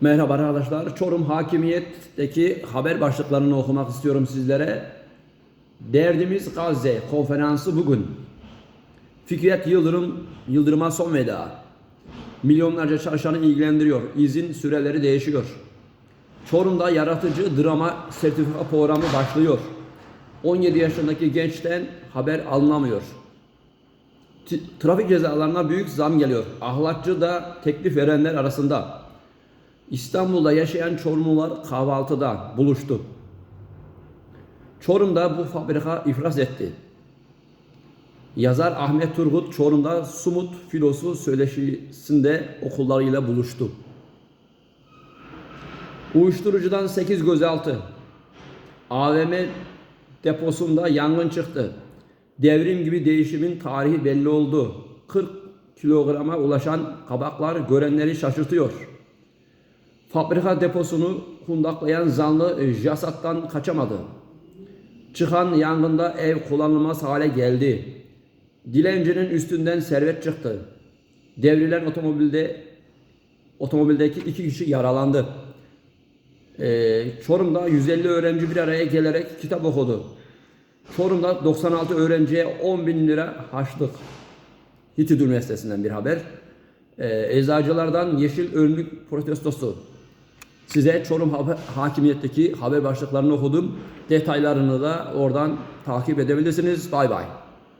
Merhaba arkadaşlar. Çorum Hakimiyet'teki haber başlıklarını okumak istiyorum sizlere. Derdimiz Gazze konferansı bugün. Fikret Yıldırım Yıldırım'a son veda. Milyonlarca çalışanı ilgilendiriyor. İzin süreleri değişiyor. Çorum'da yaratıcı drama sertifika programı başlıyor. 17 yaşındaki gençten haber alınamıyor. T- trafik cezalarına büyük zam geliyor. Ahlatçı da teklif verenler arasında. İstanbul'da yaşayan Çorumlular kahvaltıda buluştu. Çorum'da bu fabrika iflas etti. Yazar Ahmet Turgut Çorum'da Sumut Filosu Söyleşisi'nde okullarıyla buluştu. Uyuşturucudan 8 gözaltı. AVM deposunda yangın çıktı. Devrim gibi değişimin tarihi belli oldu. 40 kilograma ulaşan kabaklar görenleri şaşırtıyor. Fabrika deposunu kundaklayan zanlı e, jasattan kaçamadı. Çıkan yangında ev kullanılmaz hale geldi. Dilencinin üstünden servet çıktı. Devrilen otomobilde otomobildeki iki kişi yaralandı. Ee, Çorum'da 150 öğrenci bir araya gelerek kitap okudu. Çorum'da 96 öğrenciye 10 bin lira harçlık. Hitidü Üniversitesi'nden bir haber. Ee, eczacılardan yeşil önlük protestosu. Size Çorum haber, hakimiyetteki haber başlıklarını okudum. Detaylarını da oradan takip edebilirsiniz. Bay bay.